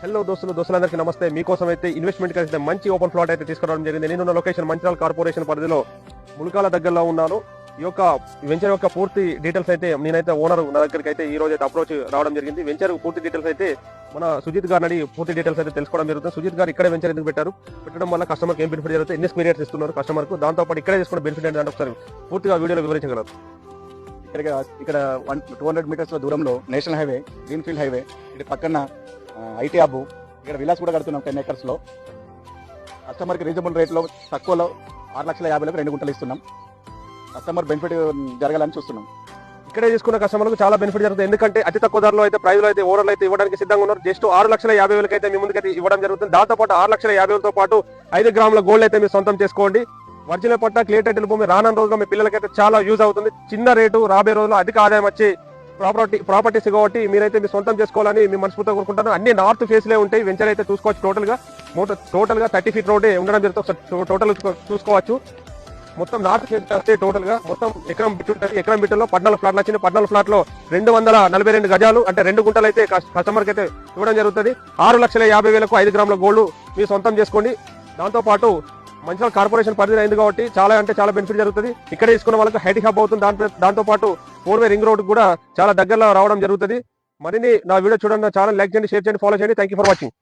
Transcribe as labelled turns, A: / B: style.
A: Hello దోస్తులు దోస్తులందరికీ నమస్తే. మీకోసం అయితే ఇన్వెస్ట్మెంట్ కలిసి మంచి ఓపెన్ ప్లాట్ అయితే తీసుకురావడం జరిగింది. నేనున్న లొకేషన్ మంచిరాల్ కార్పొరేషన్ పరిధిలో ములకాల దగ్గరలో ఉన్నాను. ఈ యొక్క వెంచర్ యొక్క పూర్తి డీటెయిల్స్ అయితే నేనైతే ఓనర్ నా దగ్గరికి అయితే ఈ రోజు అయితే అప్రోచ్ రావడం జరిగింది. వెంచర్ పూర్తి డీటెయిల్స్ అయితే మన సుజిత్ గారిని అడిగి పూర్తి డీటెయిల్స్ అయితే తెలుసుకోవడం జరుగుతుంది. సుజిత్ గారు ఇక్కడే వెంచర్ ఎందుకు పెట్టారు? పెట్టడం వల్ల కస్టమర్కి ఏం బెనిఫిట్ జరుగుతుంది? ఎన్ని స్క్వేర్ ఇస్తున్నారు కస్టమర్ దాంతోపాటు దాంతో పాటు ఇక్కడే తీసుకున్న బెనిఫిట్ ఏంటంటే ఒకసారి పూర్తిగా వీడియోలో వివరించగలరు.
B: ఇక్కడ ఇక్కడ వన్ టూ హండ్రెడ్ మీటర్స్ దూరంలో నేషనల్ హైవే గ్రీన్ఫీల్డ్ హైవే ఇది పక్కన ఐటీ హబ్ ఇక్కడ విలాస్ కూడా కడుతున్నాం టెన్ ఎకర్స్లో. కస్టమర్కి రీజనబుల్ రేట్లో తక్కువలో ఆరు లక్షల యాభైలకు రెండు గుంటలు ఇస్తున్నాం. కస్టమర్ బెనిఫిట్ జరగాలని చూస్తున్నాం.
A: ఇక్కడే తీసుకున్న కస్టమర్లకు చాలా బెనిఫిట్ జరుగుతుంది. ఎందుకంటే అతి తక్కువ ధరలో అయితే ప్రైజ్లో అయితే ఓవర్లు అయితే ఇవ్వడానికి సిద్ధంగా ఉన్నారు. జస్ట్ ఆరు లక్షల యాభై వేలకి అయితే మీ ముందుకైతే ఇవ్వడం జరుగుతుంది. దాంతో పాటు ఆరు లక్షల యాభై వేలతో పాటు ఐదు గ్రాముల గోల్డ్ అయితే మీరు సొంతం చేసుకోండి. వర్జిన పట్ట క్లియర్ టైటిల్ భూమి రానున్న రోజుల్లో మీ పిల్లలకైతే చాలా యూజ్ అవుతుంది. చిన్న రేటు రాబోయే రోజుల్లో అధిక ఆదాయం వచ్చి ప్రాపర్టీ ప్రాపర్టీస్ కాబట్టి మీరైతే మీ సొంతం చేసుకోవాలని మీ మనస్ఫూర్తిగా కోరుకుంటాను. అన్ని నార్త్ ఫేస్లే ఉంటాయి. వెంచర్ అయితే చూసుకోవచ్చు టోటల్గా. టోటల్గా థర్టీ ఫీట్ రోడ్ ఉండడం జరుగుతుంది. టోటల్ చూసుకోవచ్చు. మొత్తం నార్త్ ఫేస్ వస్తే టోటల్గా మొత్తం ఎకరం బిట్ ఉంటుంది. ఎకరం బిట్టలో పద్నాలుగు ఫ్లాట్లు వచ్చింది పద్నాలుగు ఫ్లాట్లో రెండు వందల నలభై రెండు గజాలు అంటే రెండు గుంటలు అయితే కస్టమర్కి అయితే ఇవ్వడం జరుగుతుంది. ఆరు లక్షల యాభై వేలకు ఐదు గ్రాముల గోల్డ్ మీరు సొంతం చేసుకోండి. దాంతో పాటు మంచిగా కార్పొరేషన్ పరిధి అయింది కాబట్టి చాలా అంటే చాలా బెనిఫిట్ జరుగుతుంది. ఇక్కడ తీసుకున్న వాళ్ళకి హైట్ హబ్ అవుతుంది. దాంతో దాంతో పాటు ఫోర్ వే రింగ్ రోడ్ కూడా చాలా దగ్గరలో రావడం జరుగుతుంది. మరిన్ని నా వీడియో చూడండి నా ఛానల్ లైక్ చేయండి షేర్ చేయండి ఫాలో చేయండి. Thank for watching